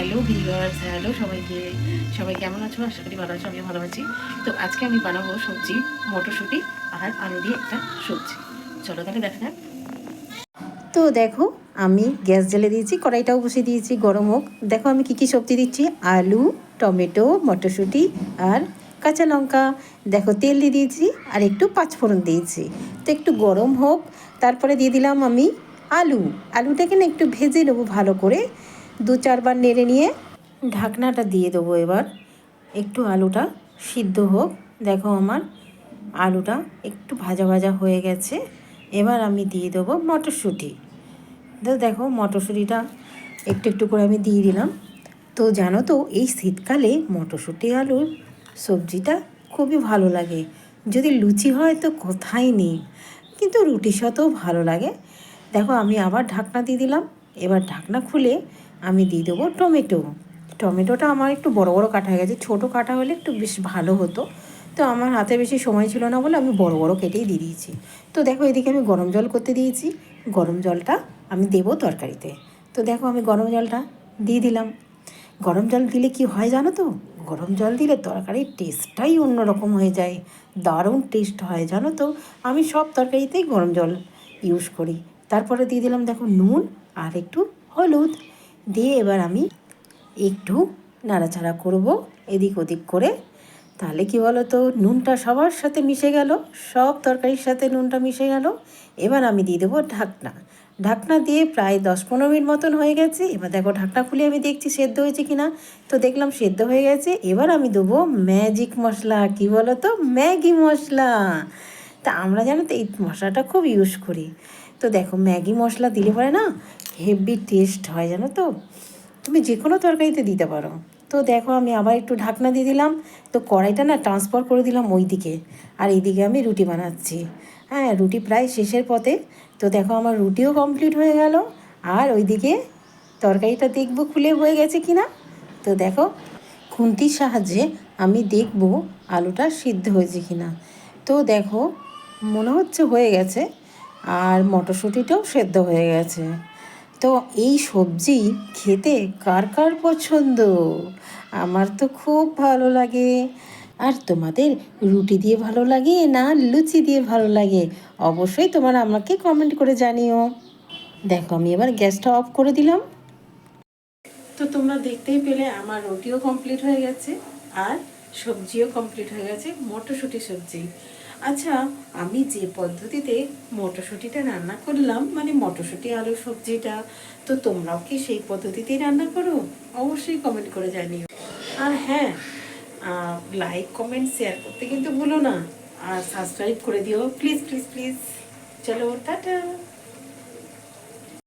Hello viewers, hello সবাইকে। সবাই কেমন আছো? আশা করি ভালো আছো, আমিও ভালো আছি। তো আজকে আমি বানাবো সবজি, মটরশুঁটি আর আলু দিয়ে একটা সবজি। চলো তাহলে দেখা যাক। তো দেখো, আমি গ্যাস জ্বেলে দিয়েছি, কড়াইটাও বসিয়ে দিয়েছি, গরম হোক। দেখো আমি কী কী সবজি দিচ্ছি? আলু, টমেটো, মটরশুঁটি আর কাঁচা লঙ্কা। দেখো তেল দিয়ে দিয়েছি আর একটু পাঁচফোড়ন দিয়েছি। তো একটু গরম হোক, তারপরে দিয়ে দিলাম আমি আলু। আলুটাকে না একটু ভেজে নেব ভালো করে। দু চারবার নেড়ে নিয়ে ঢাকনাটা দিয়ে দেবো এবার। একটু আলুটা সিদ্ধ হোক। দেখো আমার আলুটা একটু ভাজা ভাজা হয়ে গেছে। এবার আমি দিয়ে দেবো মটরশুঁটি। তো দেখো মটরশুঁটিটা একটু একটু করে আমি দিয়ে দিলাম। তো জানো তো, এই শীতকালে মটরশুঁটি আলুর সবজিটা খুবই ভালো লাগে। যদি লুচি হয় তো কোথায় নেই? কিন্তু রুটির সাথেও ভালো লাগে। দেখো আমি আবার ঢাকনা দিয়ে দিলাম। এবার ঢাকনা খুলে আমি দিয়ে দেবো টমেটো। টমেটোটা আমার একটু বড় বড় কাটা হয়ে গেছে। ছোটো কাটা হলে একটু বেশ ভালো হতো। তো আমার হাতে বেশি সময় ছিল না বলে আমি বড় বড় কেটেই দিয়ে দিয়েছি। তো দেখো এদিকে আমি গরম জল করতে দিয়েছি। গরম জলটা আমি দেবো তরকারিতে। তো দেখো আমি গরম জলটা দিয়ে দিলাম। গরম জল দিলে কি হয় জানো তো? গরম জল দিলে তরকারির টেস্টটাই অন্যরকম হয়ে যায়। দারুণ টেস্ট হয় জানো তো? আমি সব তরকারিতেই গরম জল ইউজ করি। তারপরে দিয়ে দিলাম দেখো নুন আর একটু হলুদ। দিয়ে এবার আমি একটু নাড়াচাড়া করব এদিক ওদিক করে। তাহলে কি বলো তো নুনটা সবার সাথে মিশে গেল, সব তরকারির সাথে নুনটা মিশে গেল। এবার আমি দিয়ে দেবো ঢাকনা। ঢাকনা দিয়ে প্রায় দশ পনেরো মিনিট মতন হয়ে গেছে। এবার দেখো ঢাকনা খুলে আমি দেখছি সেদ্ধ হয়েছে কি না তো দেখলাম সেদ্ধ হয়ে গেছে। এবার আমি দেবো ম্যাজিক মশলা, কি বলো তো ম্যাগি মশলা। তা আমরা জানো তো এই মশলাটা খুব ইউজ করি। তো দেখো ম্যাগি মশলা দিলে পরে না হেভি টেস্ট হয় জানো তো। তুমি যে কোনো তরকারিতে দিতে পারো। তো দেখো আমি আবার একটু ঢাকনা দিয়ে দিলাম। তো কড়াইটা না ট্রান্সফার করে দিলাম ওই দিকে আর এইদিকে আমি রুটি বানাচ্ছি। হ্যাঁ রুটি প্রায় শেষের পথে। তো দেখো আমার রুটিও কমপ্লিট হয়ে গেল। আর ওইদিকে তরকারিটা দেখব খুলে হয়ে গেছে কি না তো দেখো খুন্তির সাহায্যে আমি দেখব আলুটা সিদ্ধ হয়েছে কি না তো দেখো মনে হচ্ছে হয়ে গেছে, আর মটরশুঁটিটাও সেদ্ধ হয়ে গেছে। তো এই সবজি খেতে কার কার পছন্দ? আমার তো খুব ভালো লাগে। আর তোমাদের রুটি দিয়ে ভালো লাগে না লুচি দিয়ে ভালো লাগে? অবশ্যই তোমরা আমাকে কমেন্ট করে জানিও। দেখো, আমি এবার গ্যাসটা অফ করে দিলাম। তো তোমরা দেখতেই পেলে আমার রুটিও কমপ্লিট হয়ে গেছে, আর সবজিও কমপ্লিট হয়ে গেছে, মটরশুঁটি সবজি। আচ্ছা আমি যে পদ্ধতিতে মটরশুঁটিটা রান্না করলাম মানে মটরশুঁটি আলু সবজিটা, তো তোমরাও কি সেই পদ্ধতিতেই রান্না করো? অবশ্যই কমেন্ট করে জানিও। আর হ্যাঁ লাইক কমেন্ট শেয়ার করতে কিন্তু ভুলো না। আর সাবস্ক্রাইব করে দিও। প্লিজ প্লিজ প্লিজ চলো, টাটা।